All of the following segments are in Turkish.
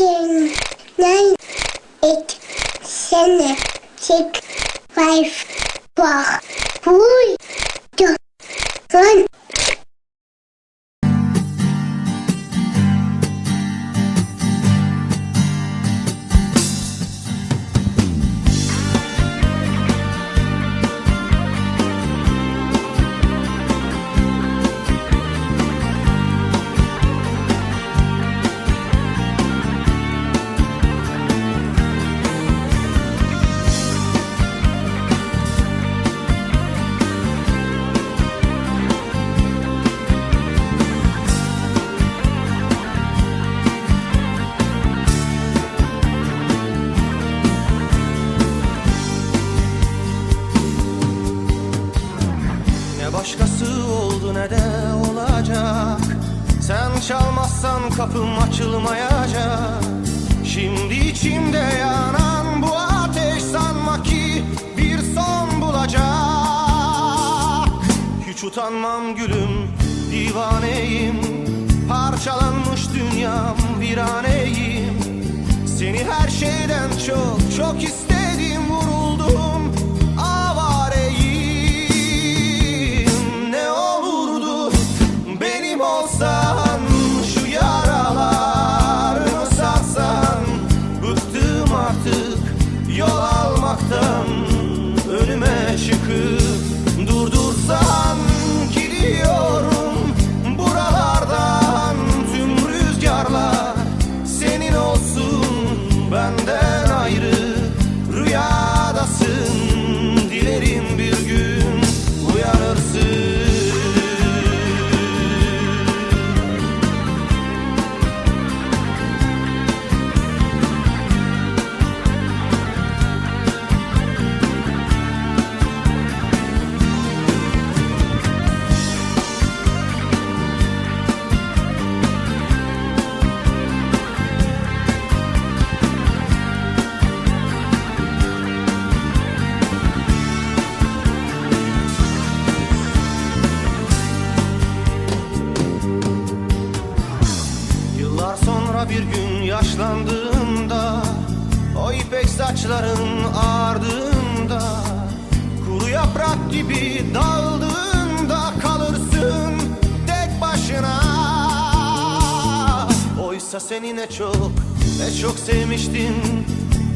Ten, nine, eight, seven, six, five, four. Çalmazsan kapım açılmayacak. Şimdi içimde yanan bu ateş sanma ki bir son bulacak. Hiç utanmam gülüm divaneyim. Parçalanmış dünyam viraneyim. Seni her şeyden çok çok istedim vuruldum Yıllar sonra bir gün yaşlandığımda O ipek saçların ardında Kuru yaprak gibi daldığında kalırsın tek başına. Oysa seni ne çok ne çok sevmiştim.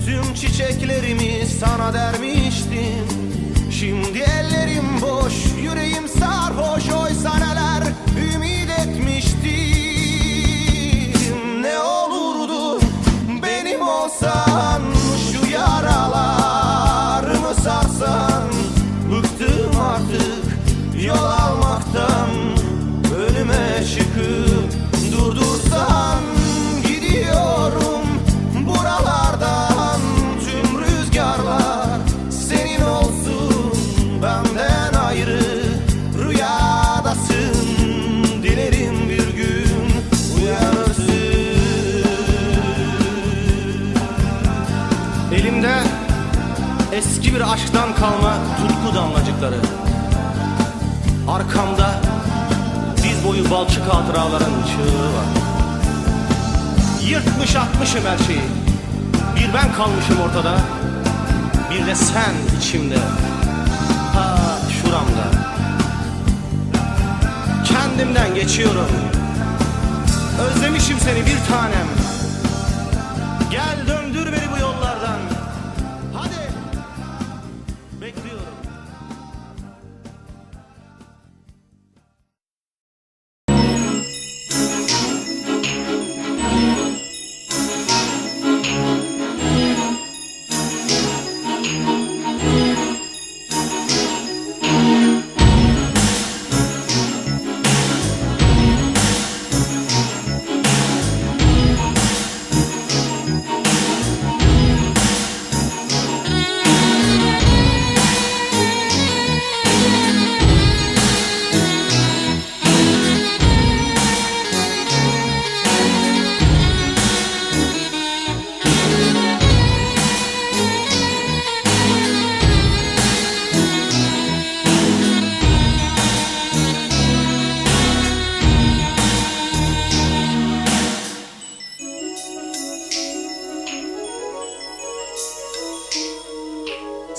Tüm çiçeklerimi sana dermiştim. Şimdi ellerim boş, yüreğim sarhoş. Oysa neler força. Tutku damlacıkları Arkamda diz boyu balçık hatıraların çığlığı var. Yırtmış atmışım her şeyi. Bir ben kalmışım ortada Bir de sen içimde. Ha şuramda. Kendimden geçiyorum. Özlemişim seni bir tanem. Gel döndür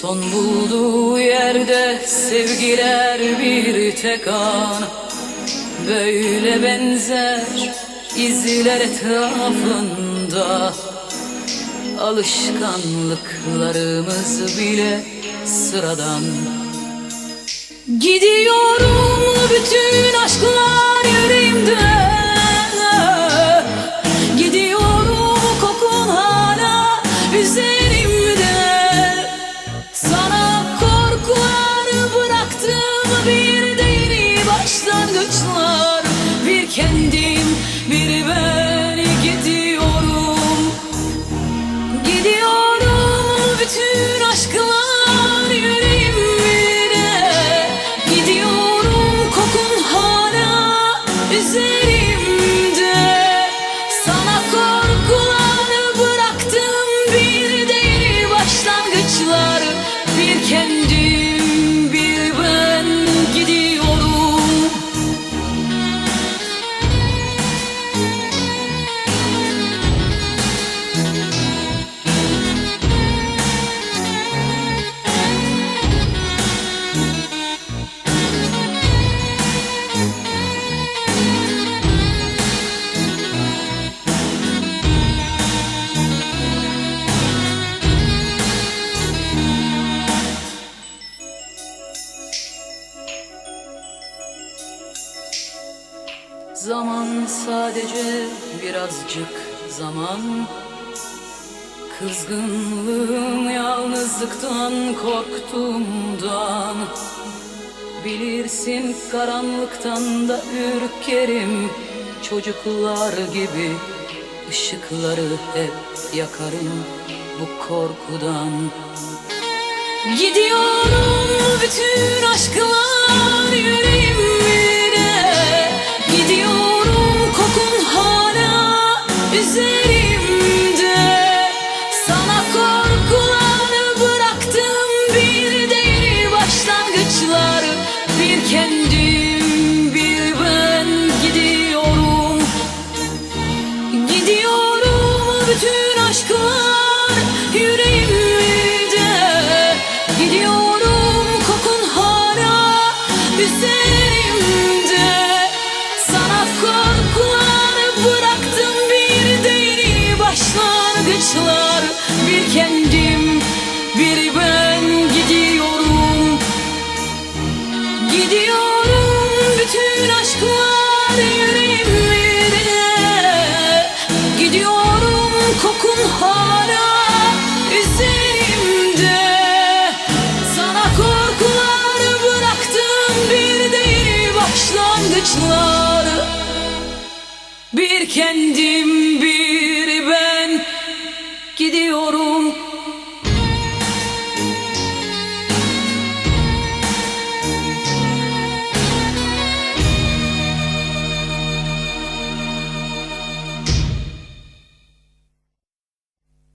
Son bulduğu yerde sevgiler bir tek an. Böyle benzer izler etrafında Alışkanlıklarımız bile sıradan. Gidiyorum sadece birazcık zaman. Kızgınlığım yalnızlıktan korktuğumdan. Bilirsin karanlıktan da ürkerim. Çocuklar gibi ışıkları hep yakarım bu korkudan. Gidiyorum bütün aşklar